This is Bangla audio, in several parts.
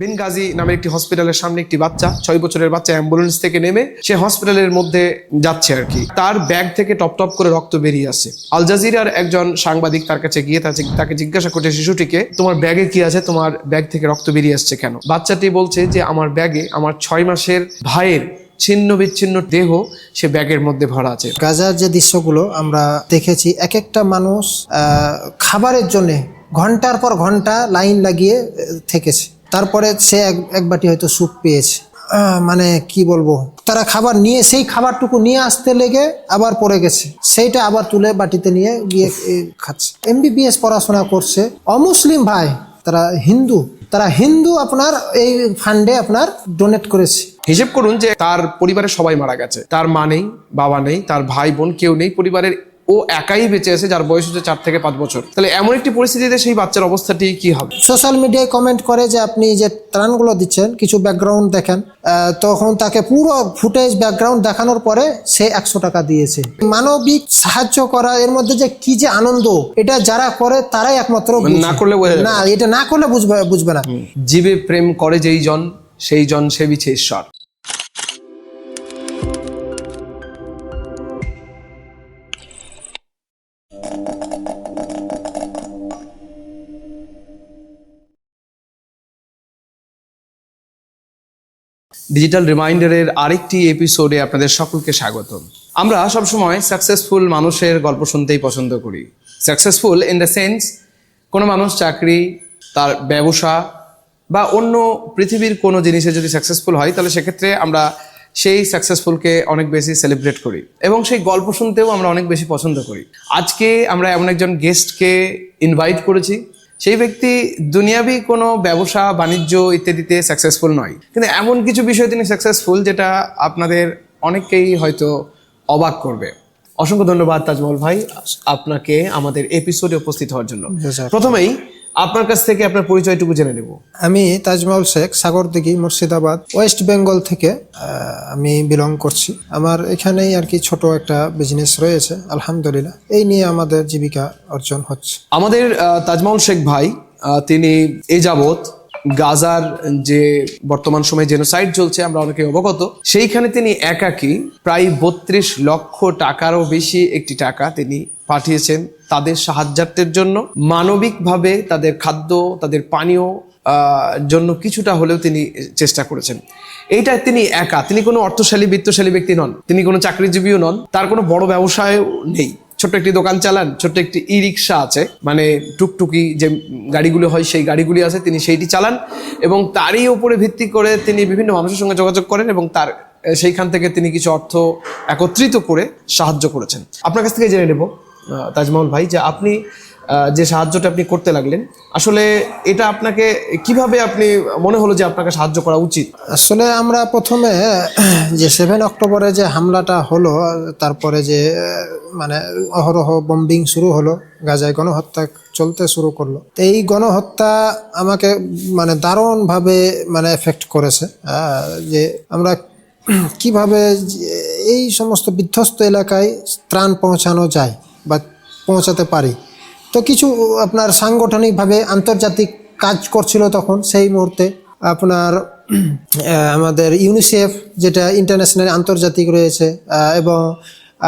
বেনগাজি নামের একটি হসপিটালের সামনে একটি বাচ্চা, ছয় বছরের বাচ্চা অ্যাম্বুলেন্স থেকে নেমে সে হসপিটালের মধ্যে যাচ্ছে আর কি। তার ব্যাগ থেকে টপ টপ করে রক্ত বেরিয়ে আসছে আল জাজিরার একজন সাংবাদিক তার কাছে গিয়ে তাকে জিজ্ঞাসা করছে শিশুটিকে, তোমার ব্যাগে কি আছে? তোমার ব্যাগ থেকে রক্ত বেরিয়ে আসছে কেন? বাচ্চাটি বলছে যে, আমার ব্যাগে আমার ছয় মাসের ভাইয়ের ছিন্ন বিচ্ছিন্ন দেহ সে ব্যাগের মধ্যে ভরা আছে। গাজার যে দৃশ্যগুলো আমরা দেখেছি এক একটা মানুষ খাবারের জন্য ঘণ্টার পর ঘণ্টা লাইন লাগিয়ে থেকেছে। তারপরে সে এক এক বাটি হয়তো স্যুপ পেয়েছে। মানে কি বলব? তারা খাবার নিয়ে সেই খাবারটুকু নিয়ে আসতে লেগে আবার পড়ে গেছে। সেইটা আবার তুলে বাটিতে নিয়ে গিয়ে খাচ্ছে। এমবিবিএস পড়াশোনা করছে। অমুসলিম ভাই তারা হিন্দু তারা হিন্দু আপনার এই ফান্ডে আপনার ডোনেট করেছে। হিসেব করুন যে তার পরিবারের সবাই মারা গেছে। তার মা নেই বাবা নেই তার ভাই বোন কেউ নেই পরিবারের ও একাই বেঁচে আছে যার বয়স হচ্ছে চার থেকে পাঁচ বছর। তাহলে এমন একটি পরিস্থিতিতে সেই বাচ্চার অবস্থাটি কি হবে? সোশ্যাল মিডিয়ায় কমেন্ট করে যে আপনি যে ত্রাণগুলো দিচ্ছেন কিছু ব্যাকগ্রাউন্ড দেখেন তখন তাকে পুরো ফুটেজ ব্যাকগ্রাউন্ড দেখানোর পরে সে একশো টাকা দিয়েছে। মানবিক সাহায্য করা এর মধ্যে যে কি যে আনন্দ এটা যারা করে তারাই একমাত্র না করলে না এটা না করলে বুঝবে বুঝবে না। জীবে প্রেম করে যেই জন সেই জন সেবিছে ঈশ্বর। ডিজিটাল রিমাইন্ডারের আরেকটি এপিসোডে আপনাদের সকলকে স্বাগত আমরা সবসময় সাকসেসফুল মানুষের গল্প শুনতেই পছন্দ করি। সাকসেসফুল ইন দ্য সেন্স কোনো মানুষ চাকরি, তার ব্যবসা বা অন্য পৃথিবীর কোনো জিনিসে যদি সাকসেসফুল হয়, তাহলে সেক্ষেত্রে আমরা সেই সাকসেসফুলকে অনেক বেশি সেলিব্রেট করি এবং সেই গল্প শুনতেও আমরা অনেক বেশি পছন্দ করি। আজকে আমরা এমন একজন গেস্টকে ইনভাইট করেছি। সেই ব্যক্তি দুনিয়াবি কোনো ব্যবসা বাণিজ্য ইত্যাদিতে সাকসেসফুল নয়। কিন্তু এমন কিছু বিষয় তিনি সাকসেসফুল যেটা আপনাদের অনেককেই হয়তো অবাক করবে। অসংখ্য ধন্যবাদ তাজমহল ভাই আপনাকে আমাদের এপিসোডে উপস্থিত হওয়ার জন্য। প্রথমেই আপনার কাছ থেকে আপনার পরিচয়টুকু জেনে নেব। আমি তাজমহল শেখ সাগর সাগরদিঘি মুর্শিদাবাদ ওয়েস্ট বেঙ্গল থেকে আমি বিলং করছি। আমার এখানেই আর কি ছোট একটা বিজনেস রয়েছে আলহামদুলিল্লাহ। এই নিয়ে আমাদের জীবিকা অর্জন হচ্ছে। আমাদের তাজমহল শেখ ভাই তিনি এ যাবৎ গাজার যে বর্তমান সময়ে জেনোসাইড চলছে আমরা অনেকে অবগত সেইখানে তিনি একাকী প্রায় বত্রিশ লক্ষ টাকারও বেশি একটি টাকা তিনি পাঠিয়েছেন তাদের সাহায্যার্থের জন্য। মানবিকভাবে তাদের খাদ্য, তাদের পানীয় জন্য কিছুটা হলেও তিনি চেষ্টা করেছেন। এইটা তিনি একা, তিনি কোনো অর্থশালী, বিত্তশালী ব্যক্তি নন। তিনি কোনো চাকরিজীবীও নন। তার কোনো বড় ব্যবসায়ও নেই। ছোট্ট একটি দোকান চালান, ছোট্ট একটি ই রিক্সা আছে। মানে টুকটুকি যে গাড়িগুলো হয়, সেই গাড়িগুলি আছে, তিনি সেইটি চালান এবং তারই উপরে ভিত্তি করে তিনি বিভিন্ন মানুষের সঙ্গে যোগাযোগ করেন এবং তার সেইখান থেকে তিনি কিছু অর্থ একত্রিত করে সাহায্য করেছেন। আপনার কাছ থেকে জেনে নেব। তাজমহল ভাই, যে আপনি যে সাহায্যটা আপনি করতে লাগলেন, আসলে এটা আপনাকে কীভাবে আপনি, মনে হলো যে আপনাকে সাহায্য করা উচিত? আসলে আমরা প্রথমে, যে সেভেন অক্টোবরে যে হামলাটা হলো, তারপরে যে মানে অহরহ বম্বিং শুরু হলো, গাজায় গণহত্যা চলতে শুরু করল। এই গণহত্যা আমাকে মানে দারুণভাবে মানে এফেক্ট করেছে। যে আমরা কীভাবে, এই সমস্ত বিধ্বস্ত এলাকায় ত্রাণ পৌঁছানো যায়। বা পৌঁছাতে পারি। তো কিছু আপনার সাংগঠনিকভাবে আন্তর্জাতিক কাজ করছিল তখন, সেই মুহূর্তে আপনার আমাদের ইউনিসেফ যেটা ইন্টারন্যাশনাল আন্তর্জাতিক রয়েছে এবং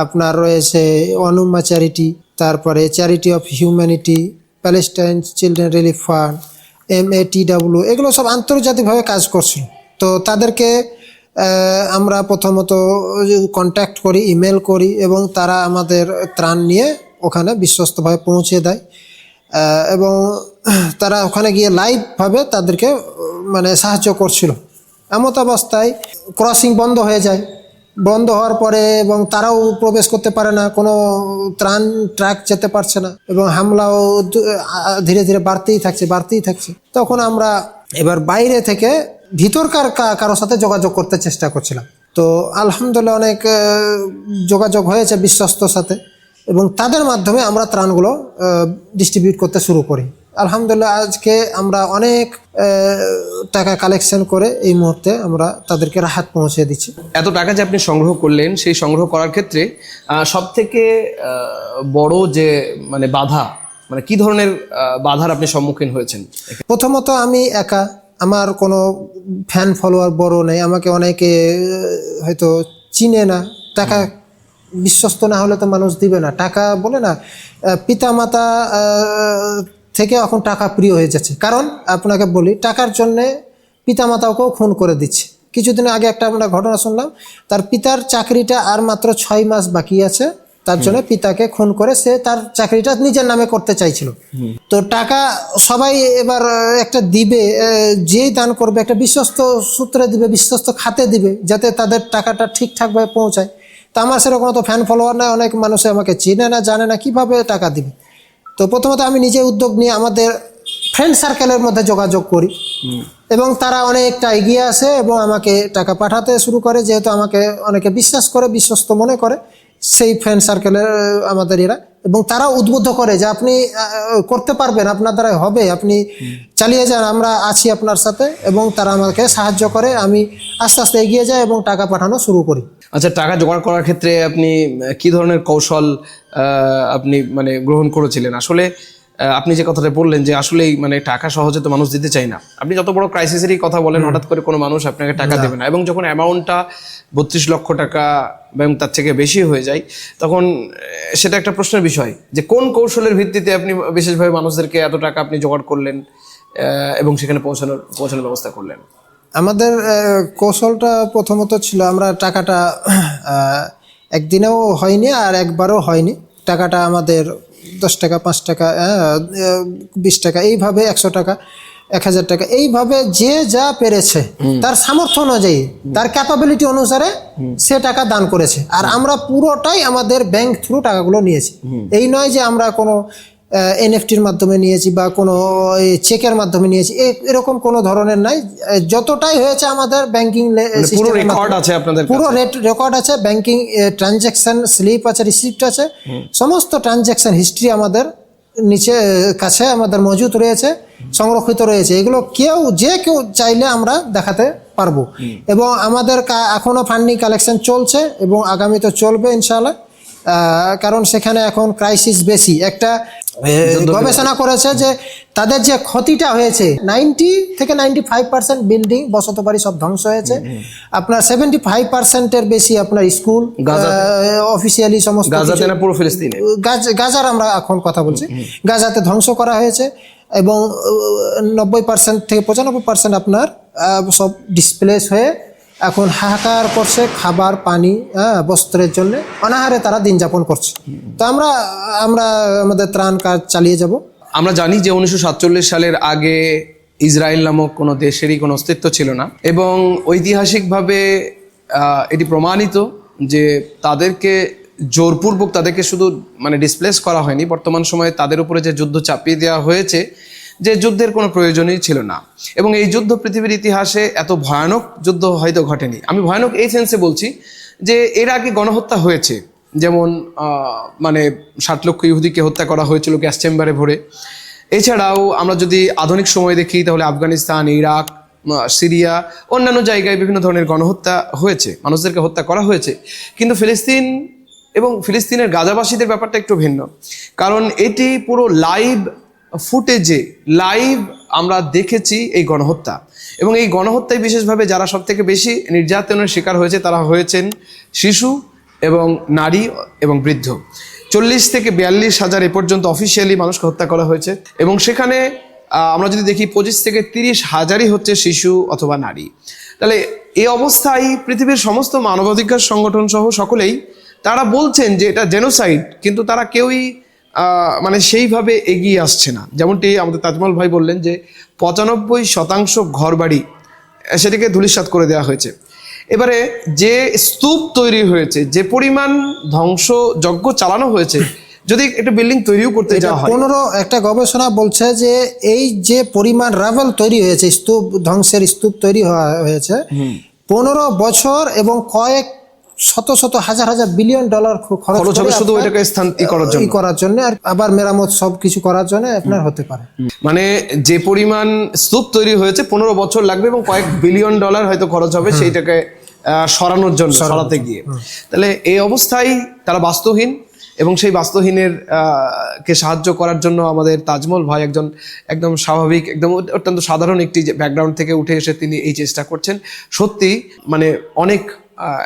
আপনার রয়েছে অনুম্মা চ্যারিটি, তারপরে charity of humanity, Palestine children relief fund, M A T W, এগুলো সব আন্তর্জাতিকভাবে কাজ করছিল। তো তাদেরকে আমরা প্রথমত কন্ট্যাক্ট করি ইমেল করি এবং তারা আমাদের ত্রাণ নিয়ে ওখানে বিশ্বস্তভাবে পৌঁছে দেয়। এবং তারা ওখানে গিয়ে লাইভভাবে তাদেরকে মানে সাহায্য করছিল। এমত অবস্থায় ক্রসিং বন্ধ হয়ে যায়। বন্ধ হওয়ার পরে এবং তারাও প্রবেশ করতে পারে না, কোনো ত্রাণ ট্রাক যেতে পারছে না এবং হামলাও ধীরে ধীরে বাড়তেই থাকছে বাড়তেই থাকছে। তখন আমরা এবার বাইরে থেকে ভিতরকার কারোর সাথে যোগাযোগ করতে চেষ্টা করছিলাম। তো আলহামদুলিল্লাহ অনেক যোগাযোগ হয়েছে বিশ্বস্তর সাথে এবং তাদের মাধ্যমে আমরা ত্রাণগুলো ডিস্ট্রিবিউট করতে শুরু করি। আলহামদুলিল্লাহ আজকে আমরা অনেক টাকা কালেকশন করে এই মুহূর্তে আমরা তাদেরকে রাহাত পৌঁছে দিচ্ছি। এত টাকা যে আপনি সংগ্রহ করলেন সেই সংগ্রহ করার ক্ষেত্রে সব থেকে বড় যে মানে বাধা মানে কি ধরনের বাধার আপনি সম্মুখীন হয়েছেন? প্রথমত আমি একা আমার কোনো ফ্যান ফলোয়ার বড় নেই, আমাকে অনেকে হয়তো চিনে না। টাকা বিশ্বস্ত না হলে তো মানুষ দিবে না। টাকা বলে না পিতা মাতা থেকে এখন টাকা প্রিয় হয়ে যাচ্ছে। কারণ আপনাকে বলি, টাকার জন্যে পিতা মাতাকেও খুন করে দিচ্ছে। কিছুদিন আগে একটা আমরা ঘটনা শুনলাম, তার পিতার চাকরিটা আর মাত্র ছয় মাস বাকি আছে। তার জন্য পিতাকে খুন করে সে তার চাকরিটা নিজের নামে করতে চাইছিল। তো টাকা সবাই এবার একটা দিবে যেই দান করবে একটা বিশ্বস্ত সূত্রে দিবে বিশ্বস্ত খাতে দিবে যাতে তাদের টাকাটা ঠিকঠাকভাবে পৌঁছায়। তো আমার সেরকম তো ফ্যান ফলোয়ার না অনেক মানুষে আমাকে চিনে না জানে না কীভাবে টাকা দিবে। তো প্রথমত আমি নিজে উদ্যোগ নিয়ে আমাদের ফ্রেন্ড সার্কেলের মধ্যে যোগাযোগ করি। এবং তারা অনেকটা এগিয়ে আসে এবং আমাকে টাকা পাঠাতে শুরু করে যেহেতু আমাকে অনেকে বিশ্বাস করে বিশ্বস্ত মনে করে। সেই ফ্রেন্ড সার্কেলের আমাদের এরা। এবং তারা উদ্বুদ্ধ করে যে আপনি করতে পারবেন, আপনার দ্বারা হবে, আপনি চালিয়ে যান, আমরা আছি আপনার সাথে এবং তারা আমাকে সাহায্য করে, আমি আস্তে আস্তে এগিয়ে যাই এবং টাকা পাঠানো শুরু করি। আচ্ছা টাকা জোগাড় করার ক্ষেত্রে আপনি কি ধরনের কৌশল আপনি মানে গ্রহণ করেছিলেন? আসলে আপনি যে কথাটা বললেন যে আসলেই মানে টাকা সহজে তো মানুষ দিতে চায় না। আপনি যত বড় ক্রাইসিসেরই কথা বলেন হঠাৎ করে কোনো মানুষ আপনাকে টাকা দেবে না। এবং যখন অ্যামাউন্টটা বত্রিশ লক্ষ টাকা এবং তার থেকে বেশি হয়ে যায় তখন সেটা একটা প্রশ্নের বিষয় যে কোন কৌশলের ভিত্তিতে আপনি বিশেষভাবে মানুষদেরকে এত টাকা আপনি জোগাড় করলেন এবং সেখানে পৌঁছানোর পৌঁছানোর ব্যবস্থা করলেন? আমাদের কৌশলটা প্রথমত ছিল আমরা টাকাটা একদিনেও হয়নি আর একবারও হয়নি। টাকাটা আমাদের দশ টাকা পাঁচ টাকা বিশ টাকা এইভাবে একশো টাকা এক হাজার টাকা এইভাবে যে যা পেরেছে তার সামর্থ্য অনুযায়ী তার ক্যাপাবিলিটি অনুসারে সে টাকা দান করেছে। আর আমরা পুরোটাই আমাদের ব্যাংক থ্রু টাকাগুলো নিয়েছি। এই নয় যে আমরা কোনো এনএফটির মাধ্যমে নিয়েছি বা কোনো চেকের মাধ্যমে নিয়েছি। এরকম কোনো ধরনের নাই। যতটাই হয়েছে আমাদের ব্যাংকিং মানে পুরো রেকর্ড আছে আপনাদের পুরো রেকর্ড আছে ব্যাংকিং ট্রানজ্যাকশন স্লিপ আছে রিসিপ্ট আছে। সমস্ত ট্রানজ্যাকশন হিস্ট্রি আমাদের নিচে কাছে আমাদের মজুদ রয়েছে সংরক্ষিত রয়েছে। এগুলো কেউ যে কেউ চাইলে আমরা দেখাতে পারব। এবং আমাদের এখনও ফান্ডিং কালেকশন চলছে এবং আগামীতে চলবে ইনশাআল্লাহ। আহ, কারণ সেখানে এখন ক্রাইসিস বেশি। একটা গবেষণা করেছে যে তাদের যে ক্ষতিটা হয়েছে নাইনটি থেকে নাইনটি ফাইভ পার্সেন্ট বিল্ডিং বসত বাড়ি সব ধ্বংস হয়েছে। আপনার সেভেন্টি ফাইভ পার্সেন্টের বেশি আপনার স্কুল অফিসিয়ালি সমস্ত পুরো ফিলিস্তিনে? গাজার আমরা এখন কথা বলছি। গাজাতে ধ্বংস করা হয়েছে এবং নব্বই পার্সেন্ট থেকে পঁচানব্বই পার্সেন্ট আপনার সব ডিসপ্লেস হয়ে এখন হাহাকার করছে খাবার, পানি হ্যাঁ বস্ত্রের জন্য। অনাহারে তারা দিন যাপন করছে। তো আমরা আমরা আমাদের ত্রাণ কাজ চালিয়ে যাব। আমরা জানি যে উনিশশো সাতচল্লিশ সালের আগে ইসরায়েল নামক কোনো দেশেরই কোনো অস্তিত্ব ছিল না এবং ঐতিহাসিকভাবে এটি প্রমাণিত যে তাদেরকে জোরপূর্বক তাদেরকে শুধু মানে ডিসপ্লেস করা হয়নি। বর্তমান সময়ে তাদের উপরে যে যুদ্ধ চাপিয়ে দেওয়া হয়েছে যে যুদ্ধের কোনো প্রয়োজনই ছিল না। এবং এই যুদ্ধ পৃথিবীর ইতিহাসে এত ভয়ানক যুদ্ধ হয়তো ঘটেনি। আমি ভয়ানক এই সেন্সে বলছি যে এর আগে গণহত্যা হয়েছে। যেমন মানে ষাট লক্ষ ইহুদিকে হত্যা করা হয়েছিল গ্যাস চেম্বারে ভরে। এছাড়াও আমরা যদি আধুনিক সময় দেখি, তাহলে আফগানিস্তান, ইরাক সিরিয়া, অন্যান্য জায়গায় বিভিন্ন ধরনের গণহত্যা হয়েছে। মানুষদেরকে হত্যা করা হয়েছে। কিন্তু ফিলিস্তিন এবং ফিলিস্তিনের গাজাবাসীদের ব্যাপারটা একটু ভিন্ন। কারণ এটি পুরো লাইভ ফুটেজে লাইভ আমরা দেখেছি এই গণহত্যা। এবং এই গণহত্যায় বিশেষভাবে যারা সব থেকে বেশি নির্যাতনের শিকার হয়েছে তারা হয়েছেন শিশু এবং নারী এবং বৃদ্ধ। চল্লিশ থেকে বিয়াল্লিশ হাজার এ পর্যন্ত অফিসিয়ালি মানুষকে হত্যা করা হয়েছে। এবং সেখানে আমরা যদি দেখি পঁচিশ থেকে তিরিশ হাজারই হচ্ছে শিশু অথবা নারী। তাহলে এই অবস্থায় পৃথিবীর সমস্ত মানবাধিকার সংগঠন সহ সকলেই তারা বলছেন যে এটা জেনোসাইড কিন্তু তারা কেউই মানে সেইভাবে এগিয়ে আসছে না। যেমনটি আমাদের তাজমহল ভাই বললেন যে পঁচানব্বই শতাংশ ঘরবাড়ি সেটিকে ধূলিসাৎ করে দেওয়া হয়েছে। এবারে যে স্তূপ তৈরি হয়েছে যে পরিমাণ ধ্বংসযজ্ঞ চালানো হয়েছে যদি একটা বিল্ডিং তৈরিও করতে যাওয়া হয়। পনেরো একটা গবেষণা বলছে যে এই যে পরিমাণ রাভেল তৈরি হয়েছে স্তূপ ধ্বংসের স্তূপ তৈরি হয়েছে পনেরো বছর এবং কয়েক শত শত হাজার হাজার বিলিয়ন ডলার খরচ হবে শুধু ওইটাকে স্থান ই করার জন্য। করার জন্য আর আবার মেরামত সব কিছু করার জন্য আপনার হতে পারে। মানে যে পরিমাণ স্তূপ তৈরি হয়েছে পনেরো বছর লাগবে এবং কয়েক বিলিয়ন ডলার হয়তো খরচ হবে সেইটাকে সরানোর জন্য সরাতে গিয়ে। তাহলে এই অবস্থায় তারা বাস্তুহীন এবং সেই বাস্তুহীনের কে সাহায্য করার জন্য আমাদের তাজমল ভাই একজন একদম স্বাভাবিক একদম অত্যন্ত সাধারণ একটি ব্যাকগ্রাউন্ড থেকে উঠে এসে তিনি এই চেষ্টা করছেন। সত্যি মানে অনেক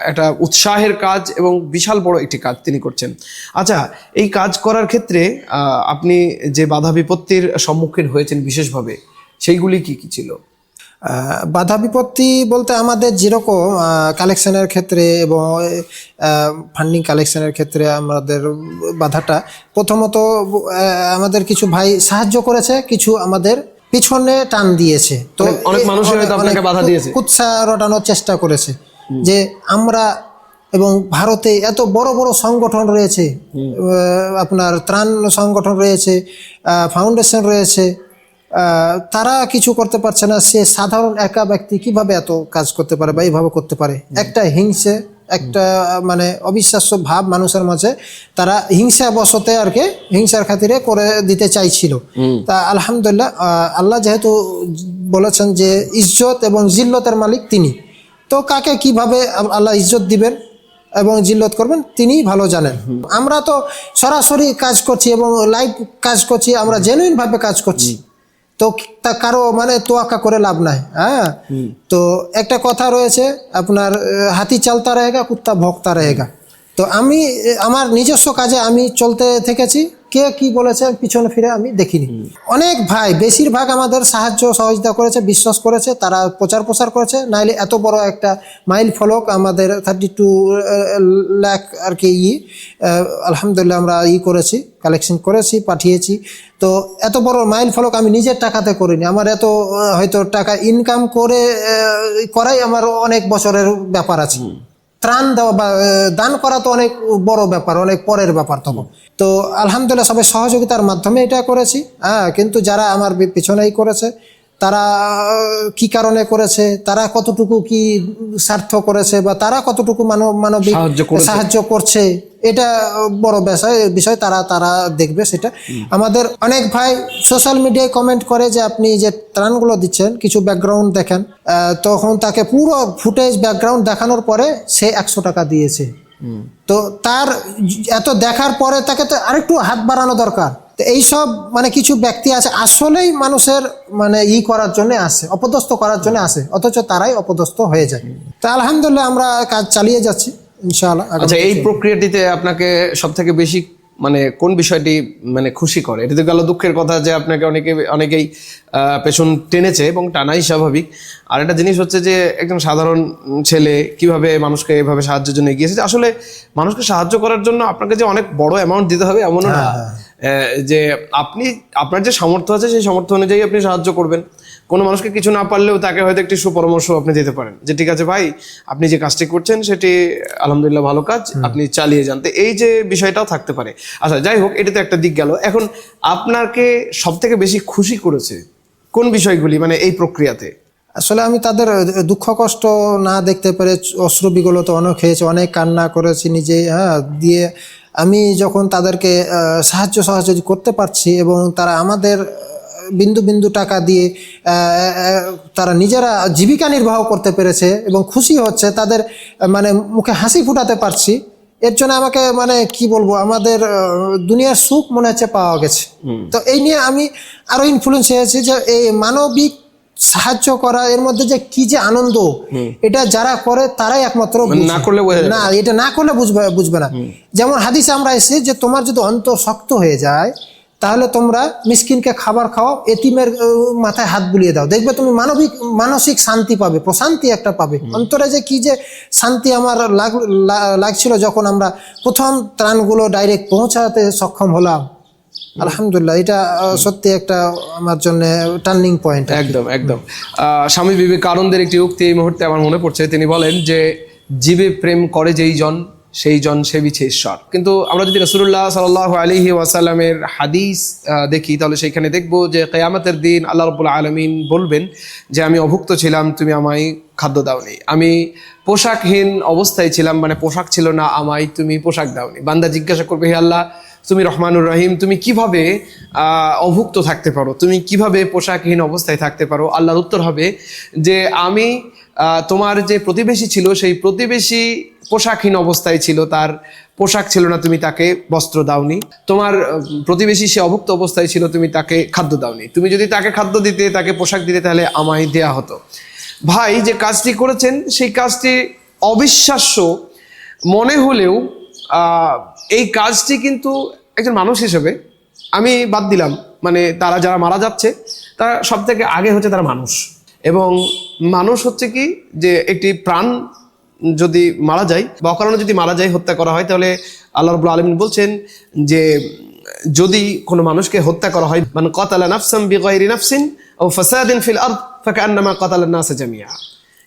একটা উৎসাহের কাজ এবং বিশাল বড় একটি কাজ তিনি করছেন। আচ্ছা এই কাজ করার ক্ষেত্রে আপনি যে বাধা বিপত্তির সম্মুখীন হয়েছেন বিশেষভাবে সেইগুলি কি কি ছিল? বাধা বিপত্তি বলতে আমাদের যেরকম কালেকশনের ক্ষেত্রে এবং ফান্ডিং কালেকশনের ক্ষেত্রে আমাদের বাধাটা প্রথমত আমাদের কিছু ভাই সাহায্য করেছে কিছু আমাদের পিছনে টান দিয়েছে। তো অনেক- বাধা দিয়েছে। কুৎসা রটানোর চেষ্টা করেছে। যে আমরা এবং ভারতে এত বড় বড় সংগঠন রয়েছে আপনার ত্রাণ সংগঠন রয়েছে ফাউন্ডেশন রয়েছে তারা কিছু করতে পারছে না। সে সাধারণ একা ব্যক্তি কীভাবে এত কাজ করতে পারে বা এইভাবে করতে পারে? একটা হিংসে একটা মানে অবিশ্বাস্য ভাব মানুষের মাঝে তারা হিংসা বসতে আর কি হিংসার খাতিরে করে দিতে চাইছিল। তা আলহামদুলিল্লাহ আল্লাহ যেহেতু বলেছেন যে ইজ্জত এবং জিল্লতের মালিক তিনি। তো কাকে কীভাবে আল্লাহ ইজ্জত দিবেন এবং জিল্লত করবেন তিনিই ভালো জানেন। আমরা তো সরাসরি কাজ করছি এবং লাইভ কাজ করছি আমরা জেনুইন ভাবে কাজ করছি। তো তা কারও মানে তোয়াক্কা করে লাভ নাই হ্যাঁ? তো একটা কথা রয়েছে আপনার হাতি চালতা রয়েগা কুত্তা ভক্তা রহেগা। তো আমি আমার নিজস্ব কাজে আমি চলতে থেকেছি। কে কি বলেছে পিছনে ফিরে আমি দেখিনি। অনেক ভাই বেশিরভাগ আমাদের সাহায্য সহযোগিতা করেছে বিশ্বাস করেছে তারা প্রচার প্রসার করেছে। নাইলে এত বড় একটা মাইল ফলক আমাদের থার্টি টু লাখ আর কি ই আলহামদুলিল্লাহ আমরা ই করেছি কালেকশন করেছি পাঠিয়েছি। তো এত বড় মাইল ফলক আমি নিজের টাকাতে করিনি। আমার এত হয়তো টাকা ইনকাম করে করাই আমার অনেক বছরের ব্যাপার আছে। ত্রাণ দেওয়া বা দান করা তো অনেক বড় ব্যাপার অনেক পরের ব্যাপার তখন তো আলহামদুলিল্লাহ সবাই সহযোগিতার মাধ্যমে এটা করেছি হ্যাঁ কিন্তু যারা আমার পিছনেই করেছে তারা কি কারণে করেছে তারা কতটুকু কি স্বার্থ করেছে বা তারা কতটুকু মানব মানবিক সাহায্য করেছে। এটা বড় বিষয় বিষয় তারা তারা দেখবে সেটা। আমাদের অনেক ভাই সোশ্যাল মিডিয়ায় কমেন্ট করে যে আপনি যে ত্রাণগুলো দিচ্ছেন কিছু ব্যাকগ্রাউন্ড দেখেন তখন তাকে পুরো ফুটেজ ব্যাকগ্রাউন্ড দেখানোর পরে সে একশো টাকা দিয়েছে। তো তার এত দেখার পরে তাকে তো আরেকটু হাত বাড়ানো দরকার। তো এইসব মানে কিছু ব্যক্তি আছে আসলেই মানুষের মানে ই করার জন্য আসে অপদস্থ করার জন্য আসে অথচ তারাই অপদস্থ হয়ে যায়। তা আলহামদুলিল্লাহ আমরা কাজ চালিয়ে যাচ্ছি। ইনশাআল্লাহ আচ্ছা এই প্রক্রিয়াটিতে আপনাকে সব থেকে বেশি মানে কোন বিষয়টি মানে খুশি করে? এটা তো গেল দুঃখের কথা যে আপনাকে অনেকে অনেকেই পেছন টেনেছে এবং টানাই স্বাভাবিক। আর একটা জিনিস হচ্ছে যে একজন সাধারণ ছেলে কীভাবে মানুষকে এভাবে সাহায্যের জন্য এগিয়েছে আসলে মানুষকে সাহায্য করার জন্য আপনাকে যে অনেক বড় অ্যামাউন্ট দিতে হবে এমনও না। আহ, যে আপনি আপনার যে সামর্থ্য আছে সেই সামর্থ্য অনুযায়ী আপনি সাহায্য করবেন। কোনো মানুষকে কিছু না পারলেও তাকে হয়তো একটি সুপরামর্শ আপনি দিতে পারেন যে ঠিক আছে ভাই আপনি যে কাজটি করছেন সেটি আলহামদুলিল্লাহ ভালো কাজ আপনি চালিয়ে যান। তো এই যে বিষয়টাও থাকতে পারে। আচ্ছা যাই হোক এটা তো একটা দিক গেল। এখন আপনাকে সব থেকে বেশি খুশি করেছে কোন বিষয়গুলি মানে এই প্রক্রিয়াতে? আসলে আমি তাদের দুঃখ কষ্ট না দেখতে পেরে অশ্রু বিগলত অনেক হয়েছে অনেক কান্না করেছি নিজে হ্যাঁ দিয়ে আমি যখন তাদেরকে সাহায্য সহযোগী করতে পারছি এবং তারা আমাদের বিন্দু বিন্দু টাকা দিয়ে তারা নিজেরা জীবিকা নির্বাহ করতে পেরেছে এবং খুশি হচ্ছে তাদের মানে মুখে হাসি ফুটাতে পারছি। এর জন্য আমাকে মানে কি বলব আমাদের দুনিয়ার সুখ মনে হচ্ছে পাওয়া গেছে। তো এই নিয়ে আমি আরও ইনফ্লুয়েন্স হয়েছি যে এই মানবিক সাহায্য করা এর মধ্যে যে কি যে আনন্দ এটা যারা করে তারাই একমাত্র মানে না করলে না। এটা না করলে বুঝবে বুঝবে না। যেমন হাদিসে আমরা এসেছি যে তোমার যদি অন্তর শক্ত হয়ে যায় তাহলে তোমরা মিসকিনকে খাবার খাও এতিমের মাথায় হাত বুলিয়ে দাও। দেখবে তুমি মানবিক মানসিক শান্তি পাবে প্রশান্তি একটা পাবে। অন্তরে যে কি যে শান্তি আমার লাগছিল যখন আমরা প্রথম ত্রাণগুলো ডাইরেক্ট পৌঁছাতে সক্ষম হলাম। আলহামদুলিল্লাহ এটা সত্যি একটা আমার জন্য টার্নিং পয়েন্ট একদম একদম। আহ, স্বামী বিবেকানন্দের একটি উক্তি এই মুহূর্তে আমার মনে পড়ছে। তিনি বলেন যে জীবে প্রেম করে যেই জন সেই জন সেবিছে ঈশ্বর। কিন্তু আমরা যদি রসুল্লাহ সাল আলহি ওয়াসাল্লামের হাদিস দেখি, তাহলে সেইখানে দেখব যে কেয়ামতের দিন আল্লাহ রবুল্লা আলমিন বলবেন যে, আমি অভুক্ত ছিলাম, তুমি আমায় খাদ্য দাওনি। আমি পোশাকহীন অবস্থায় ছিলাম মানে পোশাক ছিল না আমায় তুমি পোশাক দাওনি। বান্দা জিজ্ঞাসা করবে, হে আল্লাহ, তুমি রহমানুর রহিম, তুমি কীভাবে অভুক্ত থাকতে পারো? তুমি কীভাবে পোশাকহীন অবস্থায় থাকতে পারো? আল্লাহর উত্তর হবে যে, আমি তোমার যে প্রতিবেশী ছিল, সেই প্রতিবেশী পোশাকহীন অবস্থায় ছিল। তার পোশাক ছিল না, তুমি তাকে বস্ত্র দাওনি। তোমার প্রতিবেশী সে অভুক্ত অবস্থায় ছিল, তুমি তাকে খাদ্য দাওনি। তুমি যদি তাকে খাদ্য দিতে, তাকে পোশাক দিতে, তাহলে আমায় দেয়া হতো। ভাই যে কাজটি করেছেন, সেই কাজটি অবিশ্বাস্য। মনে হলেও এই কাজটি কিন্তু একজন মানুষ হিসেবে আমি বাদ দিলাম। মানে তারা যারা মারা যাচ্ছে, তারা সব থেকে আগে হচ্ছে তারা মানুষ। এবং মানুষ হচ্ছে কি যে একটি প্রাণ যদি মারা যায় বা অকারণে যদি মারা যায়, হত্যা করা হয়, তাহলে আল্লাহ রবুল্লা আলমিন বলছেন যে যদি কোনো মানুষকে হত্যা করা হয় মানে কতালা নাফসাম বিগয়রি নাফসিন ও ফাসাদিন ফিল আরদ ফাকান্নামা কতালা নাসা Jamia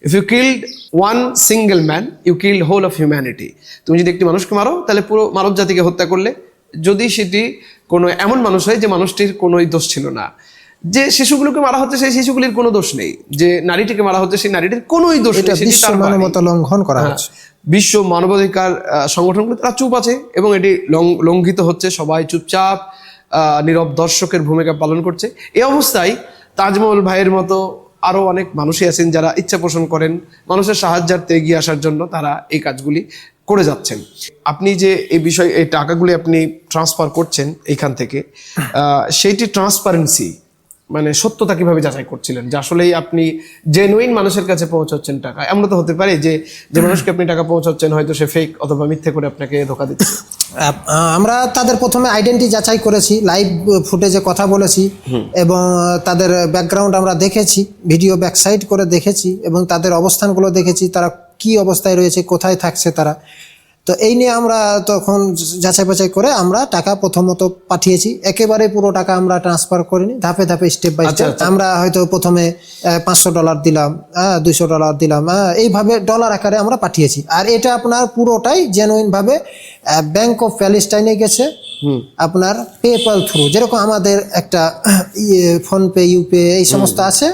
if you killed one single man you killed whole of humanity তুমি যদি একটি মানুষকে মারো, তাহলে পুরো মানব জাতিকে হত্যা করলে, যদি সেটি কোনো এমন মানুষ হয় যে মানুষটির কোনোই দোষ ছিল না। যে শিশুগুলোকে মারা হচ্ছে সেই শিশুগুলির কোনো দোষ নেই। যে নারীটিকে মারা হচ্ছে সেই নারীটির কোনোই দোষ নেই বিশ্ব মানবতা লঙ্ঘন করা হচ্ছে। বিশ্ব মানবাধিকার সংগঠনগুলো তারা চুপ আছে এবং এটি লঙ্ঘিত হচ্ছে। সবাই চুপচাপ নীরব দর্শকের ভূমিকা পালন করছে। এই অবস্থায় তাজমহল ভাইয়ের মতো আরও অনেক মানুষই আছেন যারা ইচ্ছা পোষণ করেন মানুষের সাহায্যার্থে এগিয়ে আসার জন্য তারা এই কাজগুলি করে যাচ্ছেন। আপনি যে এই বিষয় এই টাকাগুলি আপনি ট্রান্সফার করছেন এইখান থেকে সেইটি ট্রান্সপারেন্সি মানে সত্যতা কীভাবে যাচাই করছিলেন? যে আসলেই আপনি জেনুইন মানুষের কাছে পৌঁছাচ্ছেন টাকা। এমন তো হতে পারে যে যে মানুষকে আপনি টাকা পৌঁছাচ্ছেন হয়তো সে ফেক অথবা মিথ্যে করে আপনাকে ধোকা দিচ্ছে। আমরা তাদের প্রথমে আইডেন্টি যাচাই করেছি লাইভ ফুটেজে কথা বলেছি এবং তাদের ব্যাকগ্রাউন্ড আমরা দেখেছি ভিডিও ব্যাকসাইড করে দেখেছি এবং তাদের অবস্থানগুলো দেখেছি তারা কি অবস্থায় রয়েছে কোথায় থাকছে তারা। তো এই নিয়ে আমরা তখন যাচাই বাছাই করে আমরা টাকা প্রথমত পাঠিয়েছি। একেবারে পুরো টাকা আমরা ট্রান্সফার করিনি। ধাপে ধাপে স্টেপ বাই স্টেপ আমরা হয়তো প্রথমে পাঁচশো ডলার দিলাম হ্যাঁ দুইশো ডলার দিলাম হ্যাঁ এইভাবে ডলার আকারে আমরা পাঠিয়েছি। আর এটা আপনার পুরোটাই জেনুইন ভাবে ব্যাংক অফ প্যালেস্টাইনে গেছে। আপনার পেপাল থ্রু যেরকম আমাদের একটা ইয়ে ফোনপে ইউপে এই সমস্ত আছে।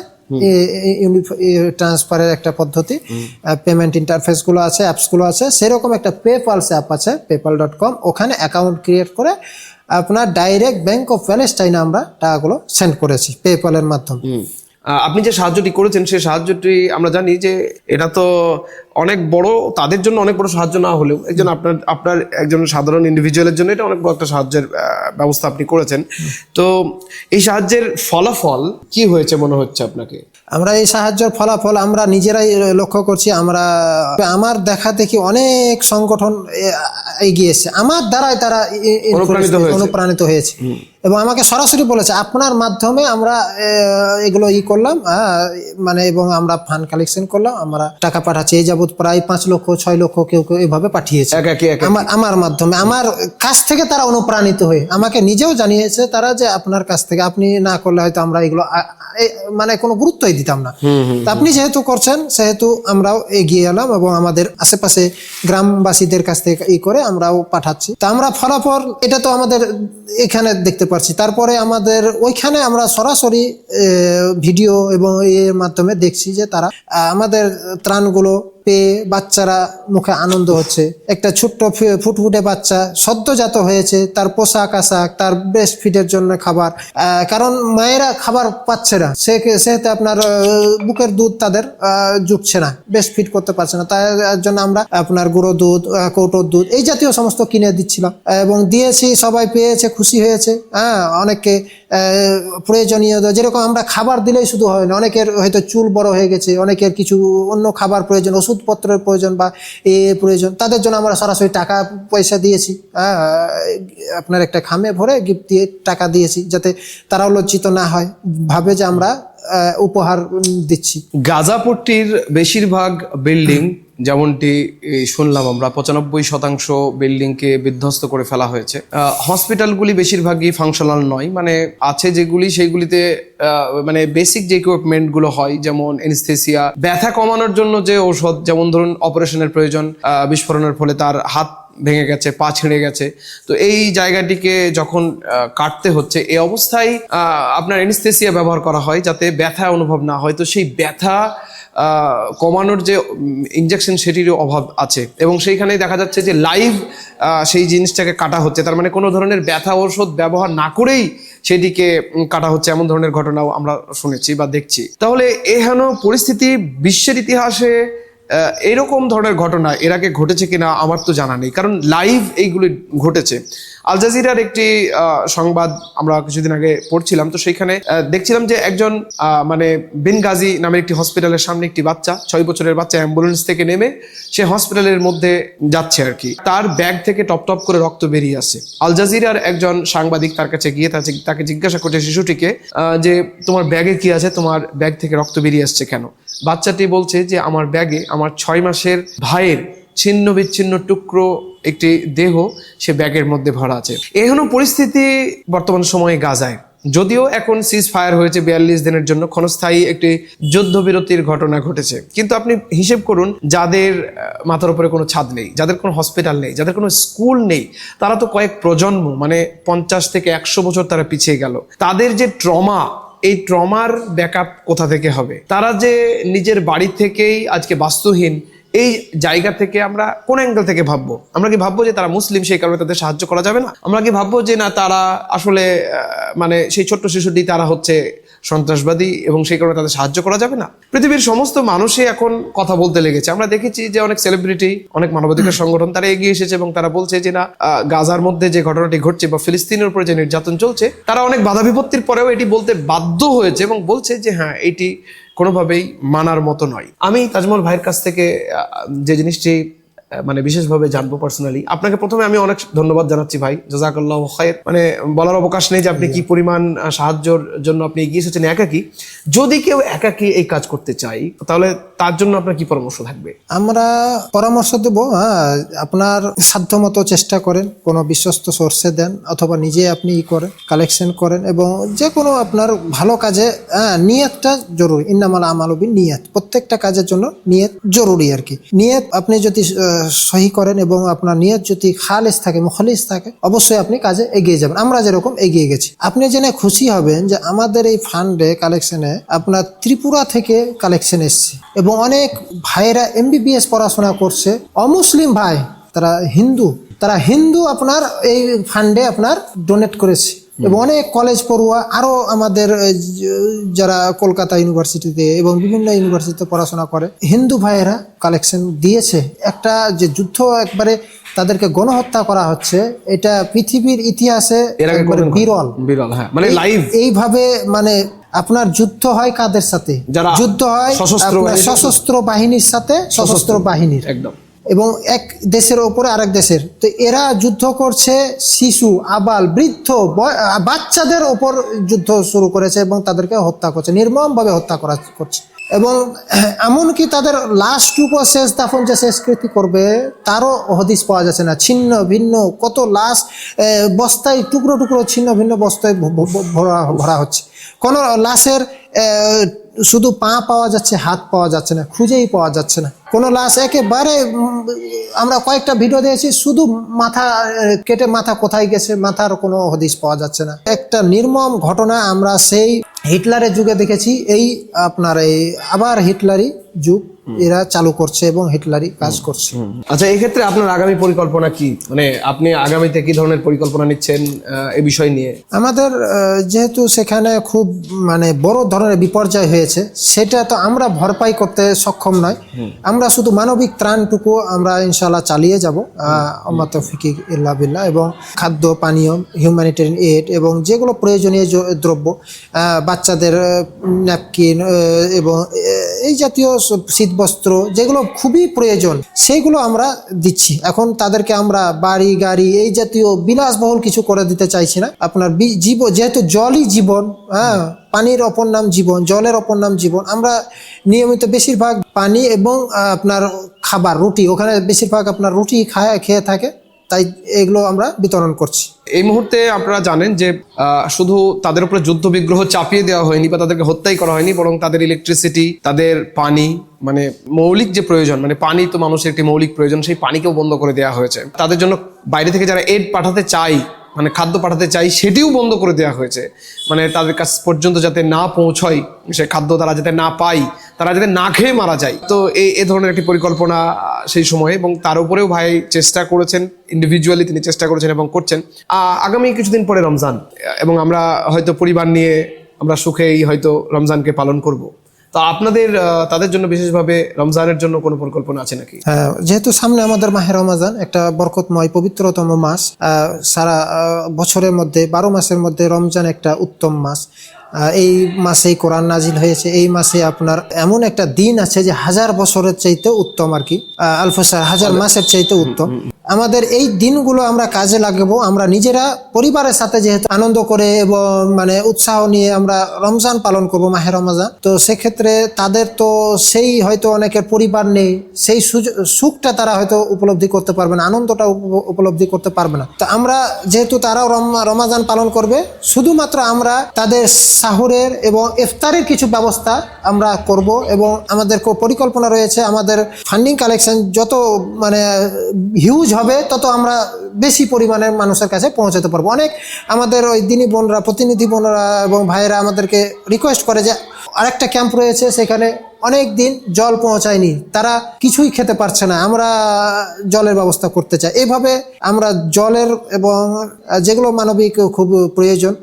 ট্রান্সফারের একটা পদ্ধতি। পেমেন্ট ইন্টারফেসগুলো আছে অ্যাপসগুলো আছে সেরকম একটা পেপালস অ্যাপ আছে পেপাল ডট কম ওখানে অ্যাকাউন্ট ক্রিয়েট করে আপনার ডাইরেক্ট ব্যাংক অফ প্যালেস্টাইনে আমরা টাকাগুলো সেন্ড করেছি পেপালের মাধ্যমে। আপনি যে সাহায্যটি করেছেন সেই সাহায্যটি আমরা জানি যে এটা তো অনেক বড় তাদের জন্য অনেক বড় সাহায্য না হলেও একজন আপনার আপনার একজন সাধারণ ইন্ডিভিজুয়ালের জন্য এটা অনেক বড় একটা সাহায্যের ব্যবস্থা আপনি করেছেন। তো এই সাহায্যের ফলাফল কি হয়েছে মনে হচ্ছে আপনাকে? আমরা এই সাহায্যের ফলাফল আমরা নিজেরাই লক্ষ্য করছি আমরা আমার দেখা দেখি অনেক সংগঠন এ- এগিয়ে এসেছে। আমার দ্বারাই তারা অনুপ্রাণিত হয়েছে। এবং আমাকে সরাসরি বলেছে আপনার মাধ্যমে আমরা এগুলো ই করলাম মানে এবং আমরা ফান্ড কালেকশন করলাম আমরা টাকা পাঠাচ্ছি। এই যাবৎ প্রায় পাঁচ লক্ষ ছয় লক্ষ কেউ কেউ এভাবে পাঠিয়েছে। আমার আমার মাধ্যমে আমার কাছ থেকে তারা অনুপ্রাণিত হয়ে আমাকে নিজেও জানিয়েছে তারা যে আপনার কাছ থেকে আপনি না করলে হয়তো আমরা এগুলো মানে কোনো গুরুত্বই দিতাম না। তা আপনি যেহেতু করছেন সেহেতু আমরাও এগিয়ে এলাম এবং আমাদের আশেপাশে গ্রামবাসীদের কাছ থেকে ই করে আমরাও পাঠাচ্ছি। তা আমরা ফলাফল এটা তো আমাদের এখানে দেখতে পাচ্ছি তারপরে আমাদের ওইখানে আমরা সরাসরি ভিডিও এবং এর মাধ্যমে দেখছি যে তারা আমাদের ত্রাণগুলো পেয়ে বাচ্চারা মুখে আনন্দ হচ্ছে। একটা ছোট্ট ফুটফুটে বাচ্চা সদ্যজাত হয়েছে, তার পোশাক আশাক, তার ব্রেস্ট ফিডের জন্য খাবার। কারণ মায়েরা খাবার পাচ্ছে না। সে সেহেতু আপনার বুকের দুধ তাদের জুটছে না ব্রেস্ট ফিড করতে পারছে না। তার জন্য আমরা আপনার গুঁড়ো দুধ কৌটোর দুধ, এই জাতীয় সমস্ত কিনে দিচ্ছিলাম। এবং দিয়েছি, সবাই পেয়েছে, খুশি হয়েছে। হ্যাঁ অনেকে আহ, প্রয়োজনীয় যেরকম আমরা খাবার দিলেই শুধু হয় না অনেকের হয়তো চুল বড় হয়ে গেছে অনেকের কিছু অন্য খাবার প্রয়োজন ওষুধপত্রের প্রয়োজন বা এ প্রয়োজন তাদের জন্য আমরা সরাসরি টাকা পয়সা দিয়েছি হ্যাঁ আপনার একটা খামে ভরে গিফট দিয়ে টাকা দিয়েছি যাতে তারাও লজ্জিত না হয় ভাবে যে আমরা উপহার দিচ্ছি। গাজাপট্টির বেশিরভাগ বিল্ডিং যেমনটি শুনলাম আমরা, পঁচানব্বই শতাংশ বিল্ডিংকে বিধ্বস্ত করে ফেলা হয়েছে। হসপিটালগুলি বেশিরভাগই ফাংশনাল নয় মানে আছে যেগুলি, সেইগুলিতে মানে বেসিক যে ইকুইপমেন্টগুলো হয়, যেমন এনেস্থেসিয়া ব্যথা কমানোর জন্য যে ঔষধ, যেমন ধরুন অপারেশনের প্রয়োজন বিস্ফোরণের ফলে তার হাত ভেঙে গেছে, পা ছিঁড়ে গেছে। তো এই জায়গাটিকে যখন কাটতে হচ্ছে এই অবস্থায় আপনার এনেস্থেসিয়া ব্যবহার করা হয় যাতে ব্যথা অনুভব না হয়। তো সেই ব্যথা কমানোর যে ইনজেকশন সেটিরও অভাব আছে। এবং সেইখানেই দেখা যাচ্ছে যে লাইভ সেই জিনিসটাকে কাটা হচ্ছে। তার মানে কোনো ধরনের ব্যথা ঔষধ ব্যবহার না করেই সেটিকে কাটা হচ্ছে এমন ধরনের ঘটনাও আমরা শুনেছি বা দেখছি। তাহলে এহেন পরিস্থিতি বিশ্বের ইতিহাসে এরকম ধরনের ঘটনা এর আগে ঘটেছে কিনা আমার তো জানা নেই। কারণ লাইভ এইগুলি ঘটেছে। আল জাজিরার একটি সংবাদ আমরা কিছুদিন আগে পড়ছিলাম, তো সেইখানে দেখছিলাম যে একজন মানে বেনগাজি নামের একটি হসপিটালের সামনে একটি বাচ্চা, ছয় বছরের বাচ্চা অ্যাম্বুলেন্স থেকে নেমে সে হসপিটালের মধ্যে যাচ্ছে আর কি। তার ব্যাগ থেকে টপ টপ করে রক্ত বেরিয়ে আসে। আল জাজিরার একজন সাংবাদিক তার কাছে গিয়ে তাকে জিজ্ঞাসা করছে শিশুটিকে যে তোমার ব্যাগে কি আছে? তোমার ব্যাগ থেকে রক্ত বেরিয়ে আসছে কেন? বাচ্চাটি বলছে যে আমার ব্যাগে আমার ছয় মাসের ভাইয়ের ছিন্ন বিচ্ছিন্ন টুকরো একটি দেহ সে ব্যাগের মধ্যে ভরা আছে। এখনও পরিস্থিতি বর্তমান সময়ে গাজায়। যদিও এখন সিজ ফায়ার হয়েছে বিয়াল্লিশ দিনের জন্য, ক্ষণস্থায়ী একটি যুদ্ধবিরতির ঘটনা ঘটেছে। কিন্তু আপনি হিসেব করুন, যাদের মাথার উপরে কোনো ছাদ নেই, যাদের কোনো হসপিটাল নেই, যাদের কোনো স্কুল নেই, তারা তো কয়েক প্রজন্ম মানে পঞ্চাশ থেকে একশো বছর তারা পিছিয়ে গেল। তাদের যে ট্রমা এই ট্রমার ব্যাকআপ কোথা থেকে হবে? তারা যে নিজের বাড়ি থেকেই আজকে বাস্তুহীন এই জায়গা থেকে আমরা কোন অ্যাঙ্গেল থেকে ভাববো? আমরা কি ভাববো যে তারা মুসলিম, সেই কারণে তাদের সাহায্য করা যাবে না? আমরা কি ভাববো যে না, তারা আসলে মানে সেই ছোট্ট শিশুটি তারা হচ্ছে সন্ত্রাসবাদী এবং সেই কারণে তাদের সাহায্য করা যাবে না? পৃথিবীর সমস্ত মানুষই এখন কথা বলতে লেগেছে। আমরা দেখেছি যে অনেক সেলিব্রিটি অনেক মানবাধিকার সংগঠন তারা এগিয়ে এসেছে এবং তারা বলছে যে না গাজার মধ্যে যে ঘটনাটি ঘটছে বা ফিলিস্তিনের উপরে যে নির্যাতন চলছে, তারা অনেক বাধা বিপত্তির পরেও এটি বলতে বাধ্য হয়েছে এবং বলছে যে হ্যাঁ এটি কোনোভাবেই মানার মতো নয়। আমি তাজমহল ভাইয়ের কাছ থেকে যে জিনিসটি মানে বিশেষভাবে জানব পার্সোনালি আপনাকে প্রথমে আমি অনেক ধন্যবাদ জানাচ্ছি ভাই। জাজাকাল্লাহ খায়ের মানে বলার অবকাশ নেই যে আপনি কি পরিমাণ সাহায্যর সাহায্যের জন্য আপনি এগিয়ে এসেছেন একাকি? যদি কেউ একাকি এই কাজ করতে চাই তাহলে তার জন্য আপনার কি পরামর্শ থাকবে? আমরা পরামর্শ দেব হ্যাঁ আপনার সাধ্যমতো চেষ্টা করেন, কোনো বিশ্বস্ত সোর্সে দেন, অথবা নিজে আপনি ই করেন কালেকশন করেন, এবং যে কোনো আপনার ভালো কাজে হ্যাঁ নিয়তটা জরুরি, ইন্নামাল আমালবিন নিয়ত প্রত্যেকটা কাজের জন্য নিয়ত জরুরি আর কি। নিয়ত আপনি যদি সহি করেন এবং আপনার নিয়ত যদি খালেস থাকে, মুখলিস থাকে, অবশ্যই আপনি কাজে এগিয়ে যাবেন। আমরা যেরকম এগিয়ে গেছি। আপনি জেনে খুশি হবেন যে আমাদের এই ফান্ডে কালেকশনে আপনার ত্রিপুরা থেকে কালেকশন এসছে এবং অনেক ভাইয়েরা এমবিবিএস পড়াশোনা করছে। অমুসলিম ভাই তারা হিন্দু তারা হিন্দু আপনার এই ফান্ডে আপনার ডোনেট করেছে। এবং অনেক কলেজ পড়ুয়া আরও আমাদের যারা কলকাতা ইউনিভার্সিটিতে এবং বিভিন্ন ইউনিভার্সিটিতে পড়াশোনা করে হিন্দু ভাইয়েরা কালেকশন দিয়েছে। একটা যে যুদ্ধ একবারে তাদেরকে গণহত্যা করা হচ্ছে এটা পৃথিবীর ইতিহাসে বিরল। বিরল হ্যাঁ। মানে লাইভ এইভাবে মানে আপনার যুদ্ধ হয় কাদের সাথে? যুদ্ধ হয় সশস্ত্র বাহিনীর সাথে। সশস্ত্র বাহিনীর একদম। এবং এক দেশের ওপরে আরেক দেশের। তো এরা যুদ্ধ করছে শিশু আবাল বৃদ্ধ বাচ্চাদের ওপর যুদ্ধ শুরু করেছে এবং তাদেরকে হত্যা করছে নির্মমভাবে হত্যা করা করছে। এবং এমনকি তাদের লাশটুকু শেষ দাফন যে শেষকৃতি করবে তারও হদিস পাওয়া যাচ্ছে না। ছিন্ন ভিন্ন কত লাশ বস্তায় টুকরো টুকরো ছিন্ন ভিন্ন বস্তায় ভরা ভরা হচ্ছে। কোনো লাশের শুধু পা পাওয়া যাচ্ছে, হাত পাওয়া যাচ্ছে না, খুঁজেই পাওয়া যাচ্ছে না। কোনো লাশ একেবারে আমরা কয়েকটা ভিডিও দিয়েছি, শুধু মাথা কেটে মাথা কোথায় গেছে, মাথার কোনো হদিস পাওয়া যাচ্ছে না। একটা নির্মম ঘটনা আমরা সেই হিটলারের যুগে দেখেছি, এই আপনার এই আবার হিটলারই যুগ। এরা চালু করছে এবং হিটলারি কাজ করছে। আচ্ছা এই ক্ষেত্রে আপনার আগামী পরিকল্পনা কি? মানে আপনি আগামীতে কি ধরনের পরিকল্পনা নিচ্ছেন এই বিষয় নিয়ে? আমাদের যেহেতু সেখানে খুব মানে বড় ধরনের বিপর্যয় হয়েছে সেটা তো আমরা ভরপাই করতে সক্ষম নয়। আমরা শুধু মানবিক ত্রাণটুকু আমরা ইনশাল্লাহ চালিয়ে যাব আমার তৌফিকি ইল্লা বিল্লাহ এবং খাদ্য পানীয় হিউম্যানিটেরিয়ান এড এবং যেগুলো প্রয়োজনীয় দ্রব্য আহ, বাচ্চাদের ন্যাপকিন এবং এই জাতীয় সব শীতবস্ত্র যেগুলো খুবই প্রয়োজন সেইগুলো আমরা দিচ্ছি। এখন তাদেরকে আমরা বাড়ি, গাড়ি এই জাতীয় বিলাসবহুল কিছু করে দিতে চাইছি না। আপনার জীব যেহেতু জলই জীবন হ্যাঁ পানির অপর নাম জীবন, জলের অপর নাম জীবন, আমরা নিয়মিত বেশিরভাগ পানি এবং আপনার খাবার, রুটি, ওখানে বেশিরভাগ আপনার রুটি খায়, খেয়ে থাকে, তাই এগুলো আমরা বিতরণ করছি। এই মুহূর্তে আপনারা জানেন যে শুধু তাদের উপরে যুদ্ধ বিগ্রহ চাপিয়ে দেওয়া হয়নি বা তাদেরকে হত্যাই করা হয়নি, বরং তাদের ইলেকট্রিসিটি তাদের পানি মানে মৌলিক যে প্রয়োজন মানে পানি তো মানুষের একটি মৌলিক প্রয়োজন, সেই পানিকেও বন্ধ করে দেওয়া হয়েছে। তাদের জন্য বাইরে থেকে যারা এড পাঠাতে চাই মানে খাদ্য পাঠাতে চাই, সেটিও বন্ধ করে দেওয়া হয়েছে। মানে তাদের কাছ পর্যন্ত যাতে না পৌঁছয়, সে খাদ্য তারা যাতে না পায়, তারা যাতে না খেয়ে মারা যায়। তো এই এ ধরনের একটি পরিকল্পনা সেই সময়ে এবং তার উপরেও ভাই চেষ্টা করেছেন ইন্ডিভিজুয়ালি তিনি চেষ্টা করেছেন এবং করছেন। আগামী কিছুদিন পরে রমজান, এবং আমরা হয়তো পরিবার নিয়ে আমরা সুখেই হয়তো রমজানকে পালন করব। তো আপনাদের তাদের জন্য বিশেষভাবে রমজানের জন্য কোনো পরিকল্পনা আছে নাকি? হ্যাঁ, যেহেতু সামনে আমাদের মাহে রমাজান একটা বরকতময় পবিত্রতম মাস সারা বছরের মধ্যে বারো মাসের মধ্যে রমজান একটা উত্তম মাস। এই মাসেই কোরআন নাজিল হয়েছে। এই মাসে আপনার এমন একটা দিন আছে যে হাজার বছরের চাইতে উত্তম আর কি। আলফাসার হাজার মাসের চাইতে উত্তম। আমাদের এই দিনগুলো আমরা কাজে লাগাবো। আমরা নিজেরা পরিবারের সাথে যেহেতু আনন্দ করে এবং মানে উৎসাহ নিয়ে আমরা রমজান পালন করব মাহে রমজান। তো সেক্ষেত্রে তাদের তো সেই হয়তো অনেকের পরিবার নেই, সেই সুখটা তারা হয়তো উপলব্ধি করতে পারবে না আনন্দটা উপ- উপলব্ধি করতে পারবে না। তো আমরা যেহেতু তারাও রম- রমাজান পালন করবে, শুধুমাত্র আমরা তাদের সাহুরের এবং ইফতারের কিছু ব্যবস্থা আমরা করব এবং আমাদের পরিকল্পনা রয়েছে, আমাদের ফান্ডিং কালেকশন যত মানে হিউজ হবে, তত আমরা বেশি পরিমাণের মানুষের কাছে পৌঁছাতে পারব। অনেক আমাদের ওই দিনী বোনরা, প্রতিনিধি বোনরা এবং ভাইয়েরা আমাদেরকে রিকোয়েস্ট করে যে আরেকটা ক্যাম্প রয়েছে, সেখানে অনেক দিন জল পৌঁছায়নি। তারা কিছুই খেতে পারছে না। আমরা জলের ব্যবস্থা করতে চাই। এইভাবে আমরা জলের এবং যেগুলো মানবিক খুব প্রয়োজন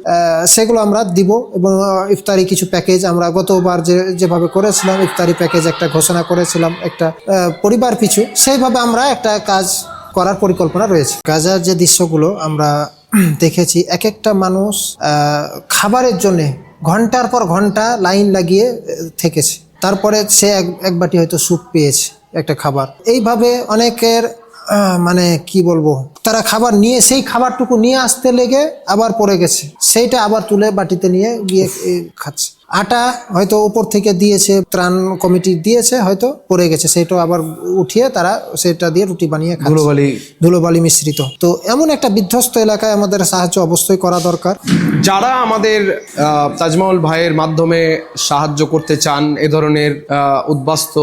সেগুলো আমরা দিব এবং ইফতারি কিছু প্যাকেজ আমরা গতবার যে, যেভাবে করেছিলাম, ইফতারি প্যাকেজ একটা ঘোষণা করেছিলাম একটা পরিবার পিছু, সেইভাবে আমরা একটা কাজ করার পরিকল্পনা রয়েছে। গাজার যে দৃশ্যগুলো আমরা দেখেছি এক একটা মানুষ খাবারের জন্যে ঘণ্টার পর ঘণ্টা লাইন লাগিয়ে থেকেছে। তারপরে সে এক বাটি হয়তো স্যুপ পেয়েছে একটা খাবার। এইভাবে অনেকের মানে কি বলব? তারা খাবার নিয়ে সেই খাবারটুকু নিয়ে আসতে লেগে আবার পড়ে গেছে। সেইটা আবার তুলে বাটিতে নিয়ে গিয়ে খাচ্ছে। আটা হয়তো উপর থেকে দিয়েছে ত্রাণ কমিটি দিয়েছে হয়তো পড়ে গেছে। সেটা আবার উঠিয়ে তারা সেটা দিয়ে রুটি বানিয়ে ধুলোবালি। ধুলোবালি মিশ্রিত। তো এমন একটা বিধ্বস্ত এলাকায় আমাদের সাহায্য অবশ্যই করা দরকার। যারা আমাদের তাজমহল ভাইয়ের মাধ্যমে সাহায্য করতে চান এ ধরনের উদ্বাস্ত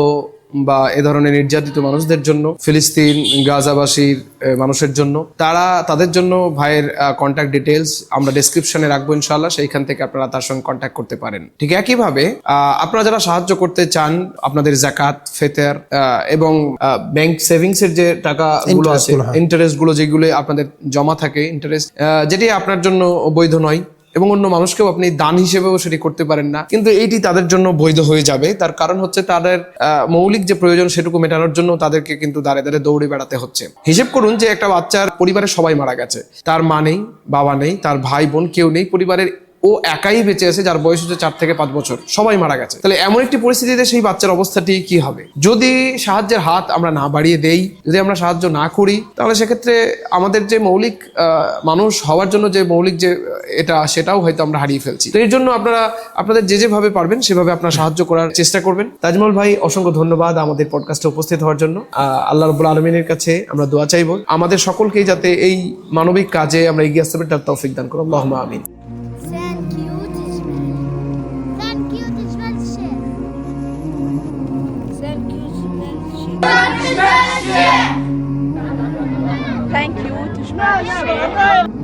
বা এ ধরনের নির্যাতিত মানুষদের জন্য ফিলিস্তিন গাজাবাসীর মানুষের জন্য। তারা তাদের জন্য ভাইয়ের কন্ট্যাক্ট ডিটেলস আমরা ডেসক্রিপশনে রাখব ইনশাল্লাহ সেইখান থেকে আপনারা তার সঙ্গে কন্ট্যাক্ট করতে পারেন। ঠিক একইভাবে আহ, আপনারা যারা সাহায্য করতে চান আপনাদের জাকাত ফেতের এবং ব্যাংক সেভিংস এর যে টাকাগুলো আছে ইন্টারেস্টগুলো যেগুলো আপনাদের জমা থাকে ইন্টারেস্ট যেটি আপনার জন্য বৈধ নয় এবং অন্য মানুষকেও আপনি দান হিসেবেও সেটি করতে পারেন না। কিন্তু এটি তাদের জন্য বৈধ হয়ে যাবে। তার কারণ হচ্ছে তাদের মৌলিক যে প্রয়োজন সেটুকু মেটানোর জন্য তাদেরকে কিন্তু দাঁড়ে দাঁড়ে দৌড়ে বেড়াতে হচ্ছে। হিসেব করুন যে একটা বাচ্চার পরিবারের সবাই মারা গেছে। তার মা নেই, বাবা নেই, তার ভাই বোন কেউ নেই, পরিবারের ও একাই বেঁচে আছে, যার বয়স হচ্ছে চার থেকে পাঁচ বছর। সবাই মারা গেছে। তাহলে এমন একটি পরিস্থিতিতে সেই বাচ্চার অবস্থাটি কি হবে? যদি সাহায্যের হাত আমরা না বাড়িয়ে দেই, যদি আমরা সাহায্য না করি, তাহলে সেক্ষেত্রে আমাদের যে মৌলিক মানুষ হওয়ার জন্য যে মৌলিক যে, এটা, সেটাও হয়তো আমরা হারিয়ে ফেলছি। তো এর জন্য আপনারা, আপনাদের যে যেভাবে পারবেন, সেভাবে আপনারা সাহায্য করার চেষ্টা করবেন। তাজমল ভাই, অসংখ্য ধন্যবাদ আমাদের পডকাস্টে উপস্থিত হওয়ার জন্য। আল্লাহ রবুল আলমিনের কাছে আমরা দোয়া চাইব। আমাদের সকলকেই যাতে এই মানবিক কাজে আমরা এগিয়ে আসতে পারি, তার তৌফিক দান করো আল্লাহ আমিন। Thank you.